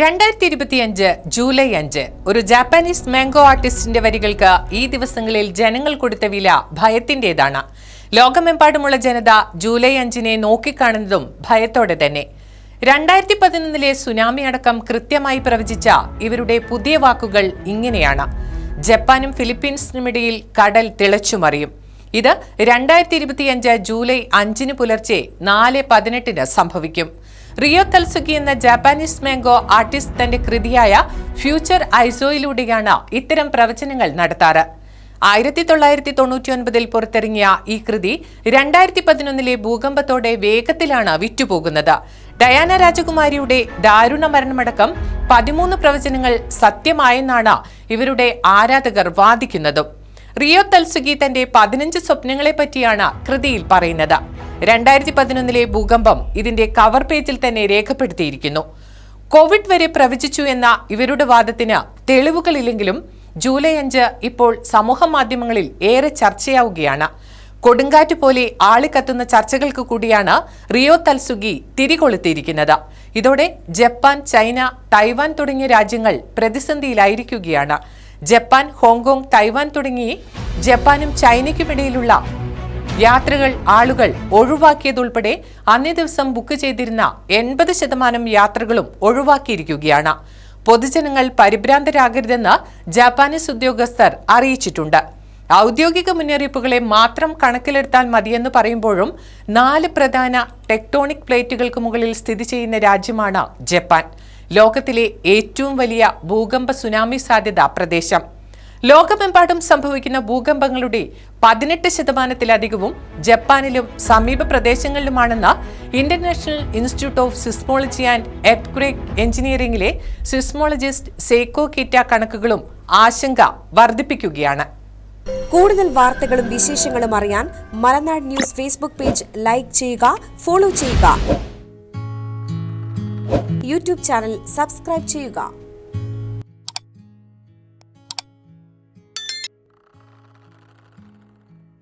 രണ്ടായിരത്തി ഇരുപത്തിയഞ്ച് ജൂലൈ അഞ്ച് ഒരു ജാപ്പാനീസ് മാംഗോ ആർട്ടിസ്റ്റിന്റെ വരികൾക്ക് ഈ ദിവസങ്ങളിൽ ജനങ്ങൾ കൊടുത്ത വില ഭയത്തിന്റേതാണ് ലോകമെമ്പാടുമുള്ള ജനത ജൂലൈ അഞ്ചിനെ നോക്കിക്കാണുന്നതും ഭയത്തോടെ തന്നെ. രണ്ടായിരത്തി പതിനൊന്നിലെ സുനാമി അടക്കം കൃത്യമായി പ്രവചിച്ച ഇവരുടെ പുതിയ വാക്കുകൾ ഇങ്ങനെയാണ്. ജപ്പാനും ഫിലിപ്പീൻസിനുമിടയിൽ കടൽ തിളച്ചുമറിയും. ഇത് രണ്ടായിരത്തി ഇരുപത്തിയഞ്ച് ജൂലൈ അഞ്ചിന് പുലർച്ചെ നാല് പതിനെട്ടിന് സംഭവിക്കും. റിയോ തൽസുകി എന്ന ജാപ്പാനീസ് മാംഗോ ആർട്ടിസ്റ്റ് തന്റെ കൃതിയായ ഫ്യൂച്ചർ ഐസോയിലൂടെയാണ് ഇത്തരം പ്രവചനങ്ങൾ നടത്താറ്. ആയിരത്തി തൊള്ളായിരത്തി തൊണ്ണൂറ്റി ഒൻപതിൽ പുറത്തിറങ്ങിയ ഈ കൃതി രണ്ടായിരത്തി പതിനൊന്നിലെ ഭൂകമ്പത്തോടെ വേഗത്തിലാണ് വിറ്റുപോകുന്നത്. ഡയാന രാജകുമാരിയുടെ ദാരുണ മരണമടക്കം പതിമൂന്ന് പ്രവചനങ്ങൾ സത്യമായെന്നാണ് ഇവരുടെ ആരാധകർ വാദിക്കുന്നതും. റിയോ തൽസുഗി തന്റെ പതിനഞ്ച് സ്വപ്നങ്ങളെ പറ്റിയാണ് കൃതിയിൽ പറയുന്നത്. രണ്ടായിരത്തി പതിനൊന്നിലെ ഭൂകമ്പം ഇതിന്റെ കവർ പേജിൽ തന്നെ രേഖപ്പെടുത്തിയിരിക്കുന്നു. കോവിഡ് വരെ പ്രവചിച്ചു എന്ന ഇവരുടെ വാദത്തിന് തെളിവുകളില്ലെങ്കിലും ജൂലൈ അഞ്ച് ഇപ്പോൾ സമൂഹ മാധ്യമങ്ങളിൽ ഏറെ ചർച്ചയാവുകയാണ്. കൊടുങ്കാറ്റ് പോലെ ആളിക്കത്തുന്ന ചർച്ചകൾക്ക് കൂടിയാണ് റിയോ തൽസുഗി തിരികൊളുത്തിയിരിക്കുന്നത്. ഇതോടെ ജപ്പാൻ ചൈന തൈവാൻ തുടങ്ങിയ രാജ്യങ്ങൾ പ്രതിസന്ധിയിലായിരിക്കുകയാണ്. ജപ്പാൻ ഹോങ്കോങ് തൈവാൻ തുടങ്ങി ജപ്പാനും ചൈനയ്ക്കുമിടയിലുള്ള യാത്രകൾ ആളുകൾ ഒഴിവാക്കിയതുൾപ്പെടെ അന്നേ ദിവസം ബുക്ക് ചെയ്തിരുന്ന എൺപത് ശതമാനം യാത്രകളും ഒഴിവാക്കിയിരിക്കുകയാണ്. പൊതുജനങ്ങൾ പരിഭ്രാന്തരാകരുതെന്ന് ജാപ്പാനീസ് ഉദ്യോഗസ്ഥർ അറിയിച്ചിട്ടുണ്ട്. ഔദ്യോഗിക മുന്നറിയിപ്പുകളെ മാത്രം കണക്കിലെടുത്താൽ മതിയെന്ന് പറയുമ്പോഴും നാല് പ്രധാന ടെക്ടോണിക് പ്ലേറ്റുകൾക്ക് മുകളിൽ സ്ഥിതി ചെയ്യുന്ന രാജ്യമാണ് ജപ്പാൻ. ലോകത്തിലെ ഏറ്റവും വലിയ ഭൂകമ്പ സുനാമി സാധ്യത പ്രദേശം. ലോകമെമ്പാടും സംഭവിക്കുന്ന ഭൂകമ്പങ്ങളുടെ പതിനെട്ട് ശതമാനത്തിലധികവും ജപ്പാനിലും സമീപ പ്രദേശങ്ങളിലുമാണെന്ന് International Institute of Seismology and Earthquake എഞ്ചിനീയറിംഗിലെ seismologist സേക്കോ Kita കണക്കുകളും ആശങ്ക വർദ്ധിപ്പിക്കുകയാണ്. കൂടുതൽ വാർത്തകളും വിശേഷങ്ങളും അറിയാൻ Malanad news Facebook page like ചെയ്യുക ഫോളോ ചെയ്യുക. യൂട്യൂബ് ചാനൽ സബ്സ്ക്രൈബ് ചെയ്യുക.